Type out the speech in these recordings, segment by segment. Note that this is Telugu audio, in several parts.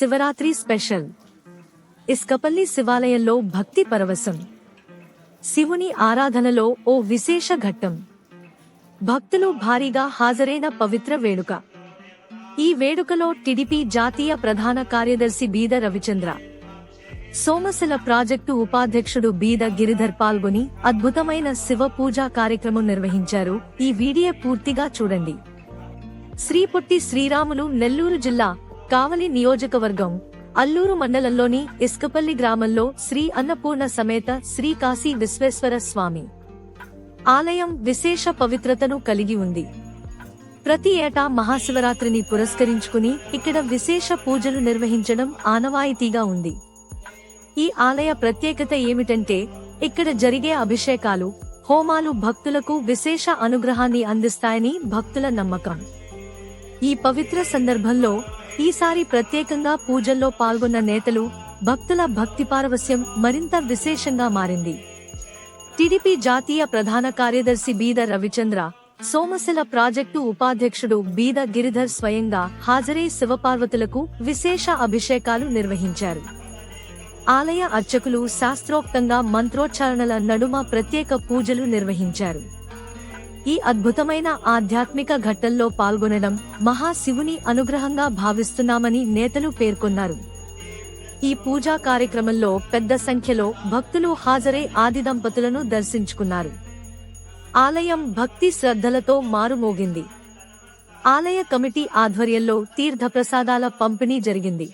శివరాత్రి స్పెషల్. ఇస్కపల్లి శివాలయంలో భక్తి పరవశం. శివుని ఆరాధనలో ఓ విశేష ఘట్టం. భక్తులు భారీగా హాజరైన పవిత్ర వేడుక. ఈ వేడుకలో టిడిపి జాతీయ ప్రధాన కార్యదర్శి బీద రవిచంద్ర. సోమశిల ప్రాజెక్టు ఉపాధ్యక్షుడు బీద గిరిధర్ పాల్గొని అద్భుతమైన శివ పూజా కార్యక్రమం నిర్వహించారు. ఈ వీడియో పూర్తిగా చూడండి. శ్రీ పొట్టి శ్రీరాములు నెల్లూరు జిల్లా కావలి నియోజకవర్గం అల్లూరు మండలంలోని ఇస్కపల్లి గ్రామంలో శ్రీ అన్నపూర్ణ సమేత శ్రీ కాశీ విశ్వేశ్వర స్వామి ఆలయం విశేష పవిత్రతను కలిగి ఉంది. ప్రతి ఏటా మహాశివరాత్రిని పురస్కరించుకుని ఇక్కడ విశేష పూజలు నిర్వహించడం ఆనవాయితీగా ఉంది. ఈ ఆలయ ప్రత్యేకత ఏమిటంటే ఇక్కడ జరిగే అభిషేకాలు హోమాలు భక్తులకు విశేష అనుగ్రహాన్ని అందిస్తాయని భక్తుల నమ్మకం. ఈ పవిత్ర సందర్భంలో ఈసారి ప్రత్యేకంగా పూజల్లో పాల్గొన్న నేతలు భక్తుల భక్తి పారవస్యం మరింత విశేషంగా మారింది. టిడిపి జాతీయ ప్రధాన కార్యదర్శి బీద రవిచంద్ర సోమశిల ప్రాజెక్టు ఉపాధ్యక్షుడు బీద గిరిధర్ స్వయంగా హాజరై శివపార్వతులకు విశేష అభిషేకాలు నిర్వహించారు. ఆలయ అర్చకులు శాస్త్రోక్తంగా మంత్రోచ్చారణల నడుమ ప్రత్యేక పూజలు నిర్వహించారు. ఈ అద్భుతమైన ఆధ్యాత్మిక ఘట్టంలో పాల్గొనడం మహాశివుని అనుగ్రహంగా భావిస్తున్నామని నేతలు పేర్కొన్నారు. ఈ పూజా కార్యక్రమంలో పెద్ద సంఖ్యలో భక్తులు హాజరై ఆది దంపతులను దర్శించుకున్నారు. ఆలయం భక్తి శ్రద్ధలతో మారుమోగింది. ఆలయ కమిటీ ఆధ్వర్యంలో తీర్థప్రసాదాల పంపిణీ జరిగింది.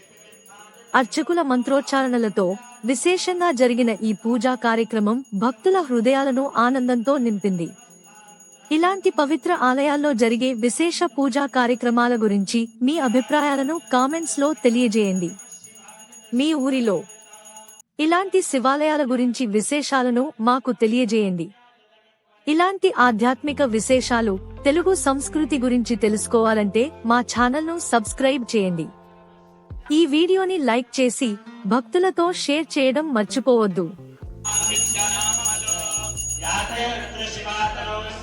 అర్చకుల మంత్రోచ్చారణలతో విశేషంగా జరిగిన ఈ పూజా కార్యక్రమం భక్తుల హృదయాలను ఆనందంతో నింపింది. ఇలాంటి పవిత్ర ఆలయాల్లో జరిగే విశేష పూజా కార్యక్రమాల గురించి మీ అభిప్రాయాలను కామెంట్స్లో తెలియజేయండి. మీ ఊరిలో ఇలాంటి శివాలయాల గురించి విశేషాలను మాకు తెలియజేయండి. ఇలాంటి ఆధ్యాత్మిక విశేషాలు తెలుగు సంస్కృతి గురించి తెలుసుకోవాలంటే మా ఛానల్ను సబ్స్క్రైబ్ చేయండి. ఈ వీడియోని లైక్ చేసి భక్తులతో షేర్ చేయడం మర్చిపోవద్దు.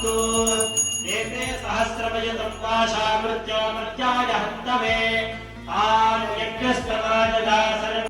अस्तु एते सहस्रमयतम् पाशामृत्यो मृत्याय हन्तमे तान् यज्ञस्तमाजदासरम्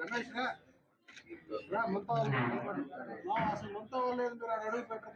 రమేష్ రా. రా, ముంతా వాళ్ళు. అసలు ముంతా వాళ్ళు లేదు మీరు అడుగు పెట్టకపోతే